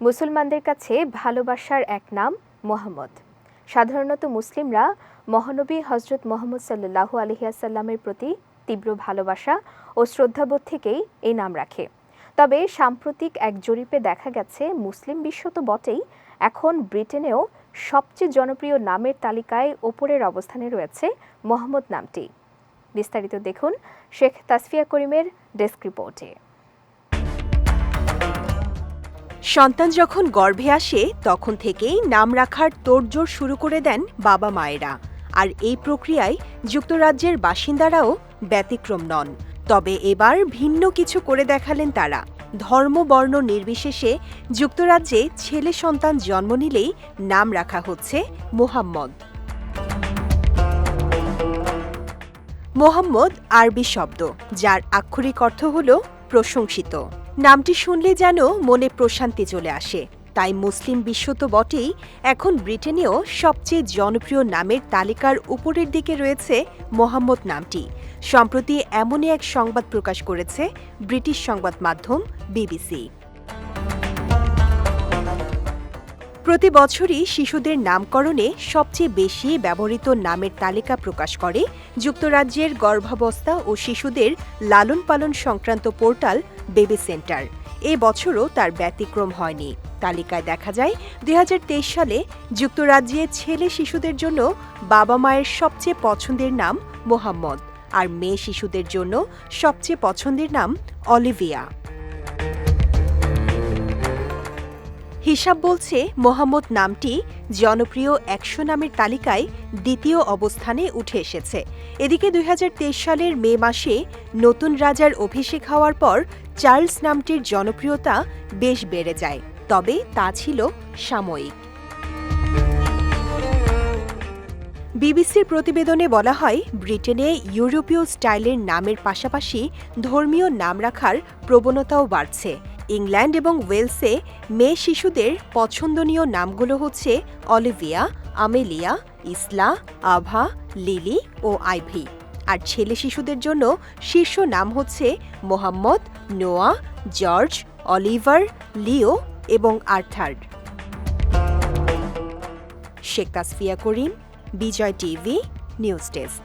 মুসলমানদের কাছে ভালোবাসার এক নাম মোহাম্মদ। সাধারণত মুসলিমরা মহানবী হজরত মোহাম্মদ সাল্লাহু আলহিয়াসাল্লামের প্রতি তীব্র ভালোবাসা ও শ্রদ্ধাবোধ থেকেই এই নাম রাখে। তবে সাম্প্রতিক এক জরিপে দেখা গেছে, মুসলিম বিশ্ব তো বটেই, এখন ব্রিটেনেও সবচেয়ে জনপ্রিয় নামের তালিকায় ওপরের অবস্থানে রয়েছে মোহাম্মদ নামটি। বিস্তারিত দেখুন শেখ তাসফিয়া করিমের ডেস্ক রিপোর্টে। সন্তান যখন গর্ভে আসে, তখন থেকেই নাম রাখার তোড়জোড় শুরু করে দেন বাবা মায়েরা। আর এই প্রক্রিয়ায় যুক্তরাজ্যের বাসিন্দারাও ব্যতিক্রম নন। তবে এবার ভিন্ন কিছু করে দেখালেন তারা। ধর্ম, বর্ণ নির্বিশেষে যুক্তরাজ্যে ছেলে সন্তান জন্ম নিলেই নাম রাখা হচ্ছে মোহাম্মদ। মোহাম্মদ আরবি শব্দ, যার আক্ষরিক অর্থ হল প্রশংসিত। নামটি শুনলে যেন মনে প্রশান্তি চলে আসে। তাই মুসলিম বিশ্ব তো বটেই, এখন ব্রিটেনেও সবচেয়ে জনপ্রিয় নামের তালিকার উপরের দিকে রয়েছে মোহাম্মদ নামটি। সম্প্রতি এমনই এক সংবাদ প্রকাশ করেছে ব্রিটিশ সংবাদ মাধ্যম বিবিসি। প্রতি বছরই শিশুদের নামকরণে সবচেয়ে বেশি ব্যবহৃত নামের তালিকা প্রকাশ করে যুক্তরাজ্যের গর্ভাবস্থা ও শিশুদের লালন পালন সংক্রান্ত পোর্টাল বেবি সেন্টার। এ বছরও তার ব্যতিক্রম হয়নি। তালিকায় দেখা যায়, দুই হাজার তেইশ সালে যুক্তরাজ্যে ছেলে শিশুদের জন্য বাবা মায়ের সবচেয়ে পছন্দের নাম মোহাম্মদ, আর মেয়ে শিশুদের জন্য সবচেয়ে পছন্দের নাম অলিভিয়া। হিসাব বলছে মোহাম্মদ নামটি জনপ্রিয় একশো নামের তালিকায় দ্বিতীয় অবস্থানে উঠে এসেছে। এদিকে দুই হাজার তেইশ সালের মে মাসে নতুন রাজার অভিষেক হওয়ার পর চার্লস নামটির জনপ্রিয়তা বেশ বেড়ে যায়, তবে তা ছিল সাময়িক। বিবিসির প্রতিবেদনে বলা হয়, ব্রিটেনে ইউরোপীয় স্টাইলের নামের পাশাপাশি ধর্মীয় নাম রাখার প্রবণতাও বাড়ছে। ইংল্যান্ড এবং ওয়েলসে মেয়ে শিশুদের পছন্দনীয় নামগুলো হচ্ছে অলিভিয়া, আমেলিয়া, ইসলা, আভা, লিলি ও আইভি। আর ছেলে শিশুদের জন্য শীর্ষ নাম হচ্ছে Muhammad, Noah, George, Oliver, Leo এবং Arthur. Sheikh Tasfia Karim, Bijoy TV, news desk.